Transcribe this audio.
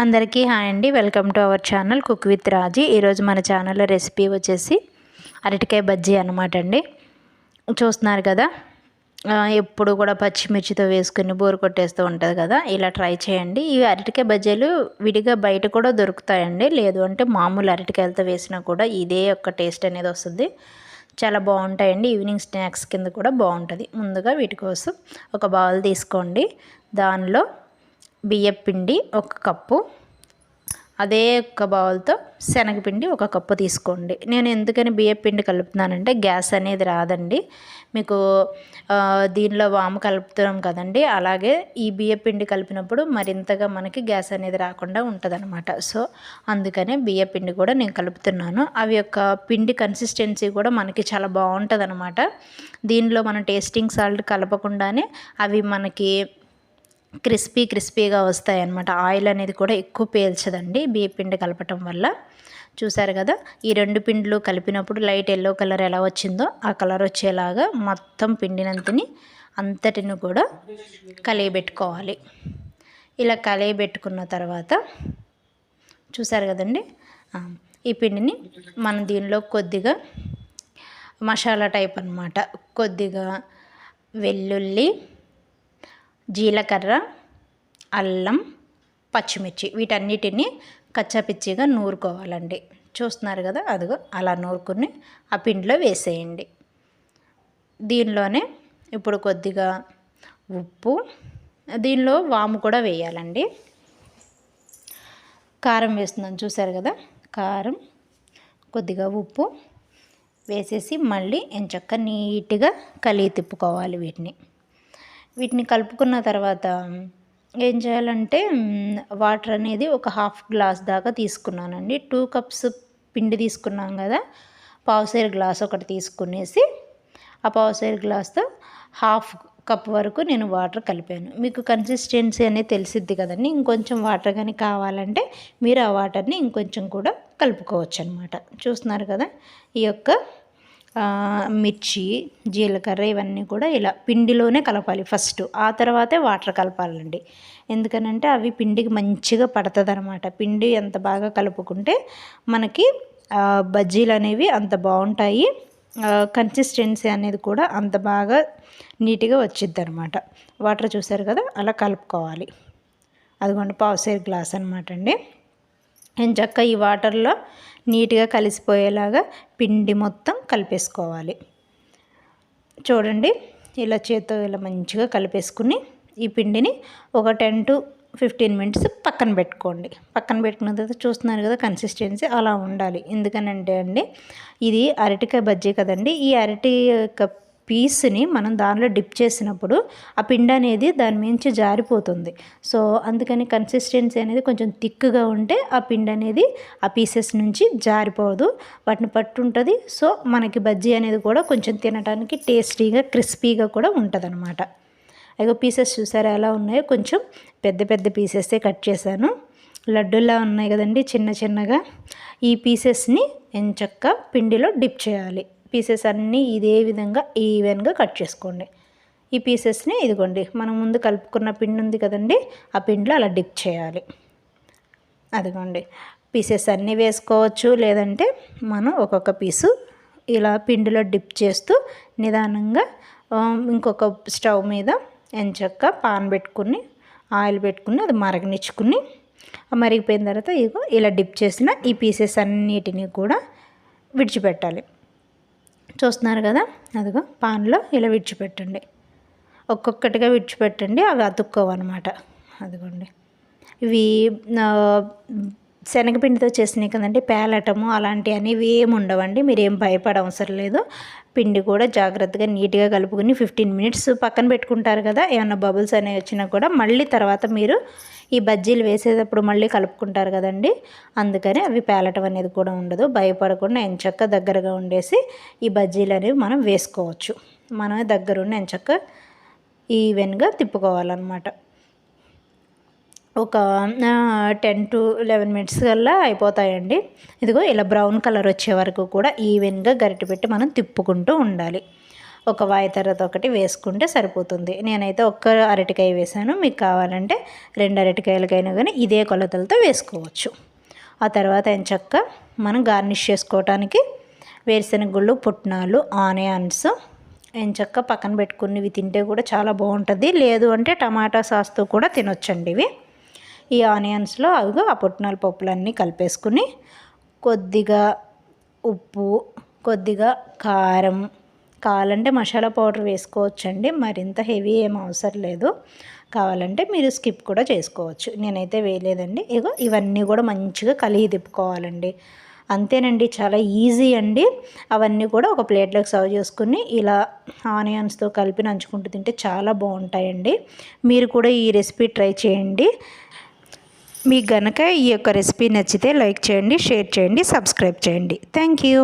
అందరికీ హాయ్ అండి. Welcome to our channel cook with Raji. ఈరోజు మన ఛానల్లో రెసిపీ వచ్చేసి అరటికాయ బజ్జీ అనమాట అండి. చూస్తున్నారు కదా ఎప్పుడు కూడా పచ్చిమిర్చితో వేసుకుని బోరు కొట్టేస్తూ ఉంటుంది కదా ఇలా ట్రై చేయండి. ఇవి అరటికాయ బజ్జీలు విడిగా బయట కూడా దొరుకుతాయండి. లేదు అంటే మామూలు అరటికాయలతో వేసినా కూడా ఇదే యొక్క టేస్ట్ అనేది వస్తుంది. చాలా బాగుంటాయండి. ఈవినింగ్ స్నాక్స్ కింద కూడా బాగుంటుంది. ముందుగా వీటి కోసం ఒక బౌల్ తీసుకోండి. దానిలో బియ్యపిండి ఒక కప్పు. అదే ఒక బౌల్తో శనగపిండి ఒక కప్పు తీసుకోండి. నేను ఎందుకని బియ్యపిండి కలుపుతున్నానంటే గ్యాస్ అనేది రాదండి. మీకు దీనిలో వాము కలుపుతున్నాం కదండి. అలాగే ఈ బియ్యపిండి కలిపినప్పుడు మరింతగా మనకి గ్యాస్ అనేది రాకుండా ఉంటుంది సో అందుకనే బియ్యపిండి కూడా నేను కలుపుతున్నాను. అవి యొక్క పిండి కన్సిస్టెన్సీ కూడా మనకి చాలా బాగుంటుంది దీనిలో మనం టేస్టింగ్ సాల్ట్ కలపకుండానే అవి మనకి క్రిస్పీ క్రిస్పీగా వస్తాయి అన్నమాట ఆయిల్ అనేది కూడా ఎక్కువ పేల్చదండి బియ్య పిండి కలపటం వల్ల. చూసారు కదా ఈ రెండు పిండిలు కలిపినప్పుడు లైట్ ఎల్లో కలర్ ఎలా వచ్చిందో ఆ కలర్ వచ్చేలాగా మొత్తం పిండినంతని అంతటిని కూడా కలియబెట్టుకోవాలి. ఇలా కలియబెట్టుకున్న తర్వాత చూసారు కదండి ఈ పిండిని మనం దీనిలో కొద్దిగా మసాలా టైప్ అన్నమాట. కొద్దిగా వెల్లుల్లి జీలకర్ర అల్లం పచ్చిమిర్చి వీటన్నిటిని కచ్చాపిచ్చిగా నూరుకోవాలండి. చూస్తున్నారు కదా అదిగో అలా నూరుకుని ఆ పిండిలో వేసేయండి. దీనిలోనే ఇప్పుడు కొద్దిగా ఉప్పు దీనిలో వాము కూడా వేయాలండి. కారం వేస్తున్నాను చూసారు కదా కారం కొద్దిగా ఉప్పు వేసేసి మళ్ళీ ఎంచక్క నీట్గా కలిగి తిప్పుకోవాలి వీటిని. వీటిని కలుపుకున్న తర్వాత ఏం చేయాలంటే వాటర్ అనేది ఒక హాఫ్ గ్లాస్ దాకా తీసుకున్నానండి. టూ కప్స్ పిండి తీసుకున్నాం కదా పావుసేరు గ్లాస్ ఒకటి తీసుకునేసి ఆ పావుసేరు గ్లాస్తో హాఫ్ కప్ వరకు నేను వాటర్ కలిపాను. మీకు కన్సిస్టెన్సీ అనేది తెలిసిద్ది కదండి. ఇంకొంచెం వాటర్ కానీ కావాలంటే మీరు ఆ వాటర్ని ఇంకొంచెం కూడా కలుపుకోవచ్చు అనమాట చూస్తున్నారు కదా ఈ యొక్క మిర్చి జీలకర్ర ఇవన్నీ కూడా ఇలా పిండిలోనే కలపాలి ఫస్ట్. ఆ తర్వాతే వాటర్ కలపాలండి. ఎందుకనంటే అవి పిండికి మంచిగా పడుతుంది అనమాట పిండి ఎంత బాగా కలుపుకుంటే మనకి బజ్జీలు అనేవి అంత బాగుంటాయి. కన్సిస్టెన్సీ అనేది కూడా అంత బాగా నీట్గా వచ్చిద్ది అనమాట వాటర్ చూసారు కదా? అలా కలుపుకోవాలి. అదిగోండి పావుసేరు గ్లాస్ అనమాట అండి. ఎంచక్క ఈ వాటర్లో నీట్గా కలిసిపోయేలాగా పిండి మొత్తం కలిపేసుకోవాలి. చూడండి ఇలా చేత్తో ఇలా మంచిగా కలిపేసుకుని ఈ పిండిని ఒక టెన్ టు ఫిఫ్టీన్ మినిట్స్ పక్కన పెట్టుకోండి. పక్కన పెట్టుకున్న తర్వాత చూస్తున్నారు కదా కన్సిస్టెన్సీ అలా ఉండాలి. ఎందుకనంటే అండి ఇది అరటికాయ బజ్జీ కదండి. ఈ అరటి యొక్క పీస్ని మనం దానిలో డిప్ చేసినప్పుడు ఆ పిండి అనేది దాని మించి జారిపోతుంది. సో అందుకని కన్సిస్టెన్సీ అనేది కొంచెం థిక్గా ఉంటే ఆ పిండి అనేది ఆ పీసెస్ నుంచి జారిపోదు. వాటిని పట్టుంటుంది. సో మనకి బజ్జీ అనేది కూడా కొంచెం తినడానికి టేస్టీగా క్రిస్పీగా కూడా ఉంటుంది అనమాట అయ్యో పీసెస్ చూసారా ఎలా ఉన్నాయో? కొంచెం పెద్ద పెద్ద పీసెసే కట్ చేశాను. లడ్డూలా ఉన్నాయి కదండి చిన్న చిన్నగా. ఈ పీసెస్ని ఎంచక్క పిండిలో డిప్ చేయాలి. పీసెస్ అన్నీ ఇదే విధంగా ఈవెన్గా కట్ చేసుకోండి. ఈ పీసెస్ని ఇదిగోండి మనం ముందు కలుపుకున్న పిండి ఉంది కదండి ఆ పిండిలో అలా డిప్ చేయాలి. అదిగోండి పీసెస్ అన్నీ వేసుకోవచ్చు లేదంటే మనం ఒక్కొక్క పీసు ఇలా పిండిలో డిప్ చేస్తూ నిదానంగా ఇంకొక స్టవ్ మీద ఎంచక్క పాన్ పెట్టుకుని ఆయిల్ పెట్టుకుని అది మరగనిచ్చుకుని మరిగిపోయిన తర్వాత ఇగో ఇలా డిప్ చేసిన ఈ పీసెస్ అన్నిటినీ కూడా విడిచిపెట్టాలి. చూస్తున్నారు కదా? అదిగో పాన్లో ఇలా విడిచిపెట్టండి. ఒక్కొక్కటిగా విడిచిపెట్టండి అవి అతుక్కోవన్నమాట అదిగోండి. ఇవి శనగపిండితో చేసినాయి కదండి పేలటము అలాంటివి అనేవి ఏమి ఉండవండి మీరు ఏం భయపడ అవసరం లేదు. పిండి కూడా జాగ్రత్తగా నీట్గా కలుపుకొని ఫిఫ్టీన్ మినిట్స్ పక్కన పెట్టుకుంటారు కదా ఏమన్నా బబుల్స్ అనేవి వచ్చినా కూడా మళ్ళీ తర్వాత మీరు ఈ బజ్జీలు వేసేటప్పుడు మళ్ళీ కలుపుకుంటారు కదండి. అందుకని అవి పేలటం అనేది కూడా ఉండదు. భయపడకుండా ఎంచక్క దగ్గరగా ఉండేసి ఈ బజ్జీలు అనేవి మనం వేసుకోవచ్చు. మనమే దగ్గరుండి ఎంచక్క ఈవెన్గా తిప్పుకోవాలన్నమాట. ఒక టెన్ టు లెవెన్ మినిట్స్ కల్లా అయిపోతాయండి. ఇదిగో ఇలా బ్రౌన్ కలర్ వచ్చే వరకు కూడా ఈవెన్గా గరిటె పెట్టి మనం తిప్పుకుంటూ ఉండాలి. ఒక వాయి తర్వాత ఒకటి వేసుకుంటే సరిపోతుంది. నేనైతే ఒక్క అరటికాయ వేసాను. మీకు కావాలంటే రెండు అరటికాయలకైనా కానీ ఇదే కొలతలతో వేసుకోవచ్చు. ఆ తర్వాత ఎంచక్క మనం గార్నిష్ చేసుకోవటానికి వేరుశెనగ గుళ్ళు పుట్నాలు ఆనియన్స్ ఎంచక్క పక్కన పెట్టుకుని ఇవి తింటే కూడా చాలా బాగుంటుంది. లేదు అంటే టమాటా సాస్తో కూడా తినొచ్చండి ఇవి. ఈ ఆనియన్స్లో అవి ఆ పుట్నాల పప్పులన్నీ కలిపేసుకుని కొద్దిగా ఉప్పు కొద్దిగా కారం కావాలంటే మసాలా పౌడర్ వేసుకోవచ్చండి. మరింత హెవీ ఏం అవసరం లేదు. కావాలంటే మీరు స్కిప్ కూడా చేసుకోవచ్చు. నేనైతే వేయలేదండి. ఇగో ఇవన్నీ కూడా మంచిగా కలిగి తిప్పుకోవాలండి. అంతేనండి చాలా ఈజీ అండి. అవన్నీ కూడా ఒక ప్లేట్లోకి సర్వ్ చేసుకుని ఇలా ఆనియన్స్తో కలిపి నంచుకుంటూ తింటే చాలా బాగుంటాయండి. మీరు కూడా ఈ రెసిపీ ట్రై చేయండి. మీకు గనక ఈ యొక్క రెసిపీ నచ్చితే లైక్ చేయండి షేర్ చేయండి సబ్స్క్రైబ్ చేయండి. Thank you.